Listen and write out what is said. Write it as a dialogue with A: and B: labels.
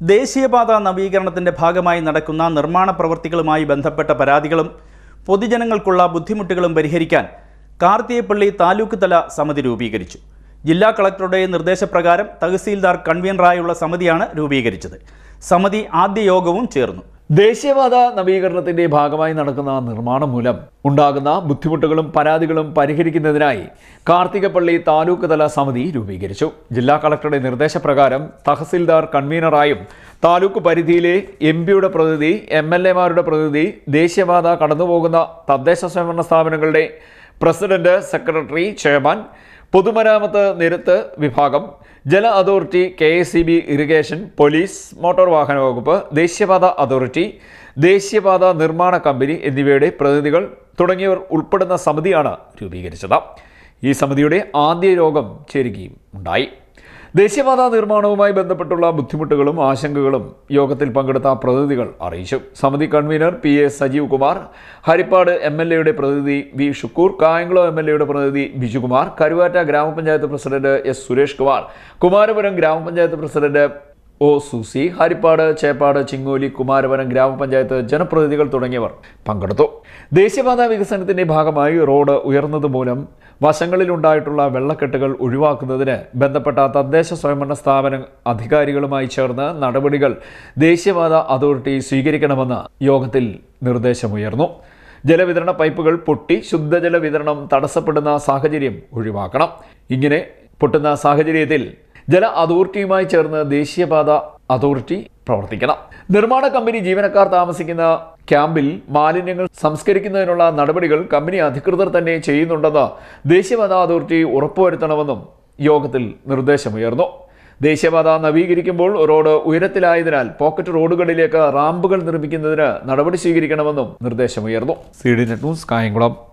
A: ദേശീയപാത നവീകരണത്തിന്റെ ഭാഗമായി നടക്കുന്ന നിർമ്മാണ പ്രവൃത്തികളുമായി ബന്ധപ്പെട്ട പരാതികളും പൊതുജനങ്ങൾക്കുള്ള ബുദ്ധിമുട്ടുകളും പരിഹരിക്കാൻ കാർത്തിയപ്പള്ളി താലൂക്ക് തല സമിതി രൂപീകരിച്ചു. ജില്ലാ കളക്ടറുടെ നിർദ്ദേശപ്രകാരം തഹസീൽദാർ കൺവീനറായുള്ള സമിതിയാണ് രൂപീകരിച്ചത്. സമിതി ആദ്യ യോഗവും ചേർന്നു.
B: ദേശീയപാത നവീകരണത്തിന്റെ ഭാഗമായി നടക്കുന്ന നിർമ്മാണം മൂലം ഉണ്ടാകുന്ന ബുദ്ധിമുട്ടുകളും പരാതികളും പരിഹരിക്കുന്നതിനായി കാർത്തികപ്പള്ളി താലൂക്ക് തല സമിതി രൂപീകരിച്ചു. ജില്ലാ കളക്ടറുടെ നിർദ്ദേശപ്രകാരം തഹസിൽദാർ കൺവീനറായും താലൂക്ക് പരിധിയിലെ എം പിയുടെ പ്രതിനിധി എം എൽ എമാരുടെ പ്രതിനിധി ദേശീയപാത കടന്നുപോകുന്ന തദ്ദേശ സ്വയംഭരണ സ്ഥാപനങ്ങളുടെ പ്രസിഡന്റ് സെക്രട്ടറി ചെയർമാൻ പൊതുമരാമത്ത് നിരത്ത് വിഭാഗം ജല authority K S irrigation police motor വാഹന വകുപ്പ് ദേശീയപാത അതോറിറ്റി ദേശീയപാത നിർമ്മാണ കമ്പനി എന്നിവയുടെ പ്രതിനിധികൾ തുടങ്ങിയവർ ഉൾപ്പെടുന്ന സമിതിയാണ് രൂപീകരിച്ചത്. ഈ സമിതിയുടെ ആദ്യ യോഗം ചേരുകയും ഉണ്ടായി. ദേശീയപാത നിർമ്മാണവുമായി ബന്ധപ്പെട്ടുള്ള ബുദ്ധിമുട്ടുകളും ആശങ്കകളും യോഗത്തിൽ പങ്കെടുത്ത പ്രതിനിധികൾ അറിയിച്ചു. സമിതി convener P A Sajeev Kumar Haripad M L എയുടെ പ്രതിനിധി V Shukoor Kayamkulam M L എയുടെ പ്രതിനിധി ബിജുകുമാർ കരുവാറ്റ ഗ്രാമപഞ്ചായത്ത് പ്രസിഡന്റ് എസ് സുരേഷ് കുമാർ കുമാരപുരം ഗ്രാമപഞ്ചായത്ത് president O Susie Haripad Cheppad Chingoli Kumaravanam ഗ്രാമപഞ്ചായത്ത് ജനപ്രതിനിധികൾ തുടങ്ങിയവർ പങ്കെടുത്തു. ദേശീയപാതാ വികസനത്തിന്റെ ഭാഗമായി റോഡ് ഉയർന്നത് മൂലം വശങ്ങളിലുണ്ടായിട്ടുള്ള വെള്ളക്കെട്ടുകൾ ഒഴിവാക്കുന്നതിന് ബന്ധപ്പെട്ട തദ്ദേശ സ്വയംഭരണ സ്ഥാപന അധികാരികളുമായി ചേർന്ന് നടപടികൾ ദേശീയപാത അതോറിറ്റി സ്വീകരിക്കണമെന്ന് യോഗത്തിൽ നിർദ്ദേശമുയർന്നു. ജലവിതരണ പൈപ്പുകൾ പൊട്ടി ശുദ്ധജല വിതരണം തടസ്സപ്പെടുന്ന സാഹചര്യം ഒഴിവാക്കണം. ഇങ്ങനെ പൊട്ടുന്ന സാഹചര്യത്തിൽ ജല അതോറിറ്റിയുമായി ചേർന്ന് ദേശീയപാത അതോറിറ്റി പ്രവർത്തിക്കണം. നിർമ്മാണ കമ്പനി ജീവനക്കാർ താമസിക്കുന്ന ക്യാമ്പിൽ മാലിന്യങ്ങൾ സംസ്കരിക്കുന്നതിനുള്ള നടപടികൾ കമ്പനി അധികൃതർ തന്നെ ചെയ്യുന്നുണ്ടെന്ന് ദേശീയപാത അതോറിറ്റി ഉറപ്പുവരുത്തണമെന്നും യോഗത്തിൽ നിർദ്ദേശമുയർന്നു. ദേശീയപാത നവീകരിക്കുമ്പോൾ റോഡ് ഉയരത്തിലായതിനാൽ പോക്കറ്റ് റോഡുകളിലേക്ക് റാമ്പുകൾ നിർമ്മിക്കുന്നതിന് നടപടി സ്വീകരിക്കണമെന്നും നിർദ്ദേശമുയർന്നു. C D net news Kayamkulam.